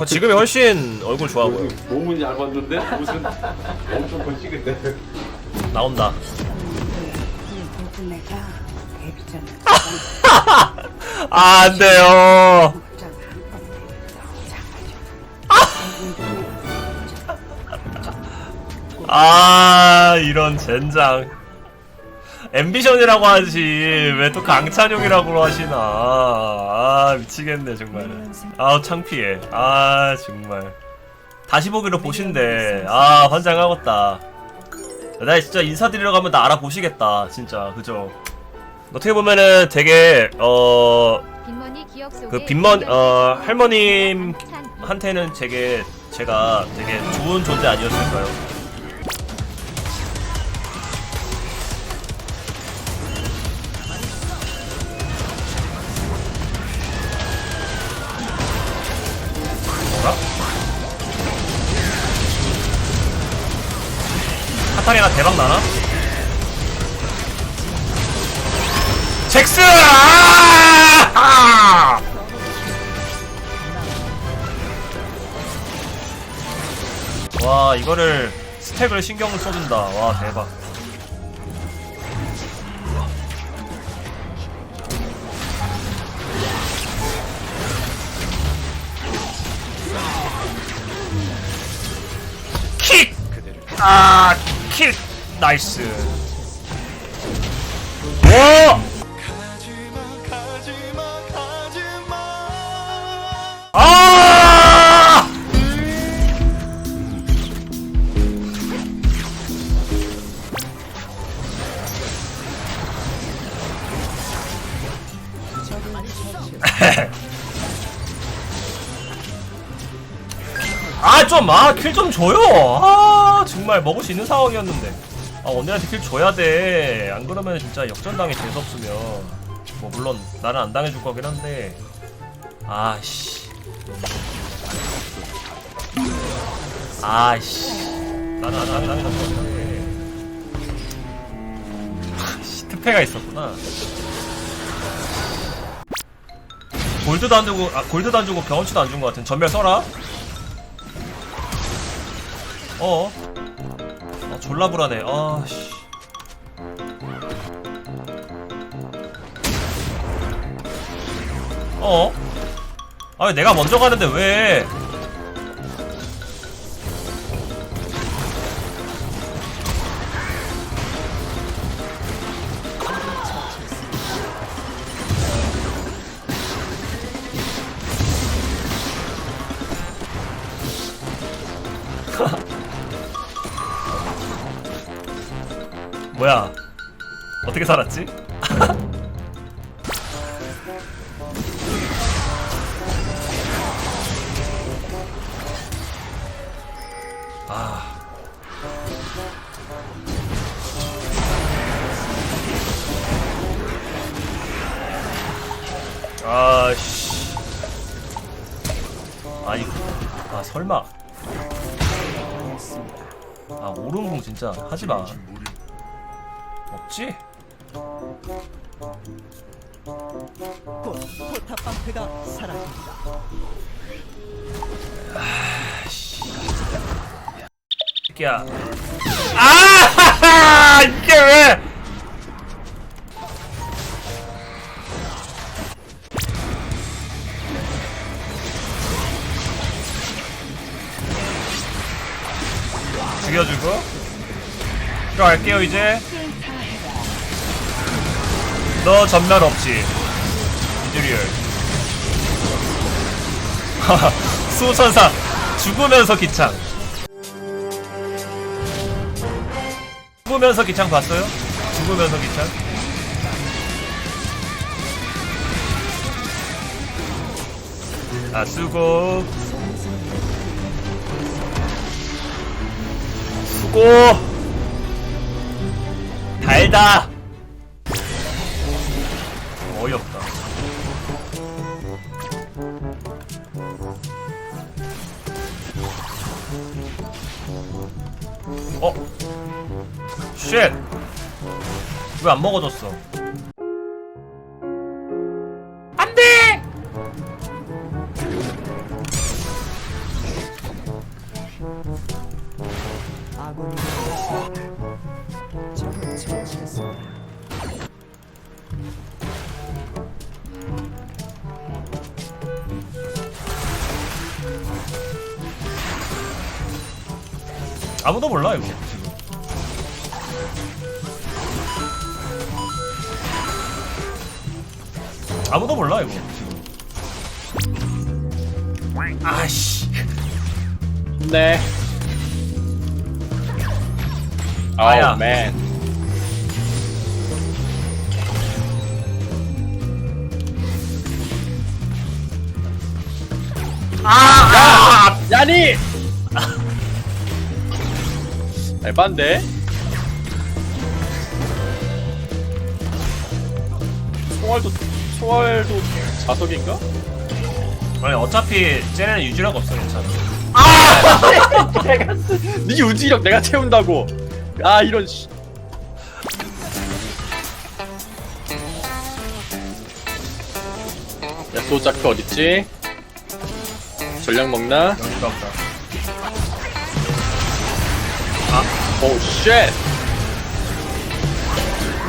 어, 지금이 훨씬 얼굴 좋아 보여. 몸은 얇았는데 무슨 엄청 거치겠네. 나온다. 내가 아, 안 돼요. 아, 이런 젠장. 앰비션이라고 하지. 왜 또 강찬용이라고 하시나. 아, 미치겠네, 정말. 아, 창피해. 아, 정말. 다시 보기로 보신대. 아, 환장하겠다. 나 진짜 인사드리러 가면 나 알아보시겠다. 진짜. 그죠? 어떻게 보면은 되게, 어, 빈머니 그 어, 할머님 찬 한테는 되게 제가 되게 좋은 존재 아니었을까요? 대박 나나? 잭스! 아! 와 이거를 스택을 신경을 써준다 와 대박 킥! 아, 킥! 나이스. 오! 아! 아, 좀, 아, 킬 좀 줘요! 아, 정말 먹을 수 있는 상황이었는데. 아, 언니한테 킬 줘야 돼. 안 그러면 진짜 역전당해 재수없으면. 뭐, 물론, 나는 안 당해줄 거긴 한데. 아씨. 아씨. 나는 안 당해, 당해줄 거긴 한데. 씨, 특패가 있었구나. 골드도 안 주고, 아, 골드도 안 주고 경험치도 안 준 것 같은. 전멸 써라. 어. 아, 졸라 불안해. 아, 씨. 어? 아, 왜 내가 먼저 가는데 왜? 뭐야? 어떻게 살았지? 아. 아씨. 아이, 아 설마. 아 오른공 진짜 하지 마. 없지? 곧 포탑 방패가 사라집니다. 새끼야. 아! 이게 왜? 죽여주고 들어갈게요 이제 너 전멸 없지? 이즈리얼. 수호천사 죽으면서 기창. 죽으면서 기창 봤어요? 죽으면서 기창? 아 수고. 수고. 달다 쉣! 왜 안 먹어졌어? 안 돼! 아무도 몰라, 이거. 아무도 몰라 이거 지금 아씨 네. 아야. 아우 맨. 아! 야니. 에반데. 총알도 총알도 자석인가? 아니 어차피 쟤네는 유지력 없어 괜찮아 내가 쓰. 네 유지력 내가 채운다고. 아 이런 씨. 야 소자크 어딨지? 전략 먹나? 여기가 없다 오 쉣.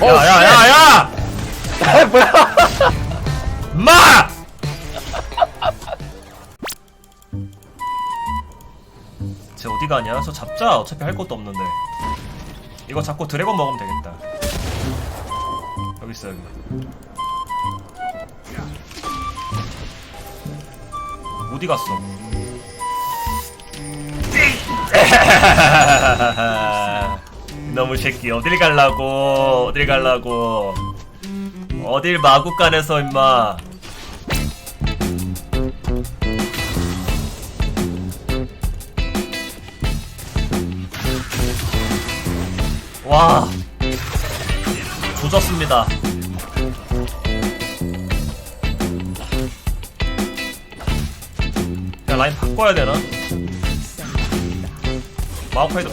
오 야야야야! 쉣. 뭐야? 마! 쟤 어디 가냐? 저 잡자. 어차피 할 것도 없는데. 이거 잡고 드래곤 먹으면 되겠다. 여기 있어 여기. 어디 갔어? 너무 새끼 어딜 갈라고 어딜 갈라고 어딜 마구간에서 임마. 와. 조졌습니다. 야 라인 바꿔야 되나? 마우파이도.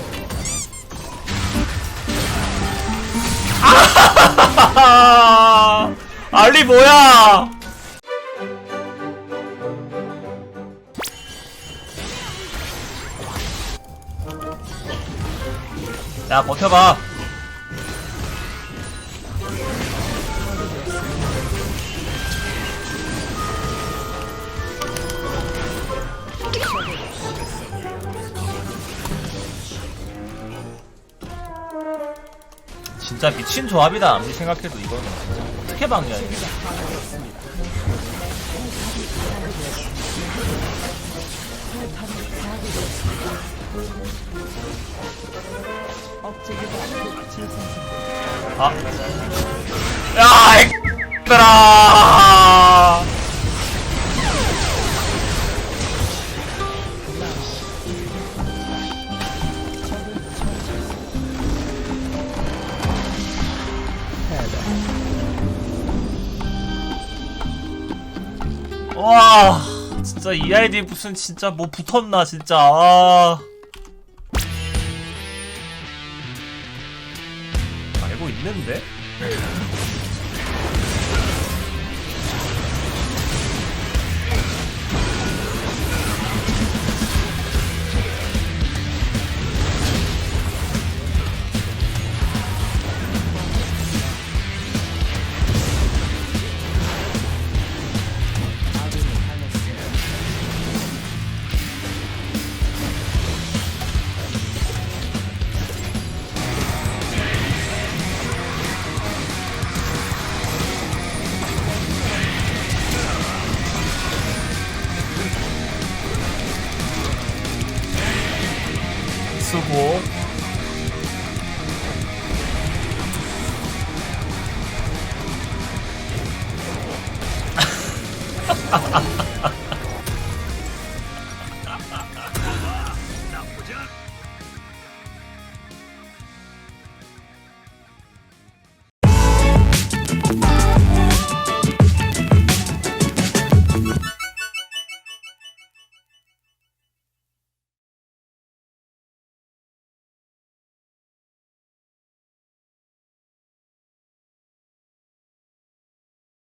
아 알리 뭐야? 야 버텨봐 진짜 미친 조합이다 아무리 생각해도 이거는 진짜 어떻게 막냐 이게. 아. 야, 이들아. 와, 진짜 이 아이디 무슨 진짜 뭐 붙었나 진짜. 아. 알고 있는데? 수고.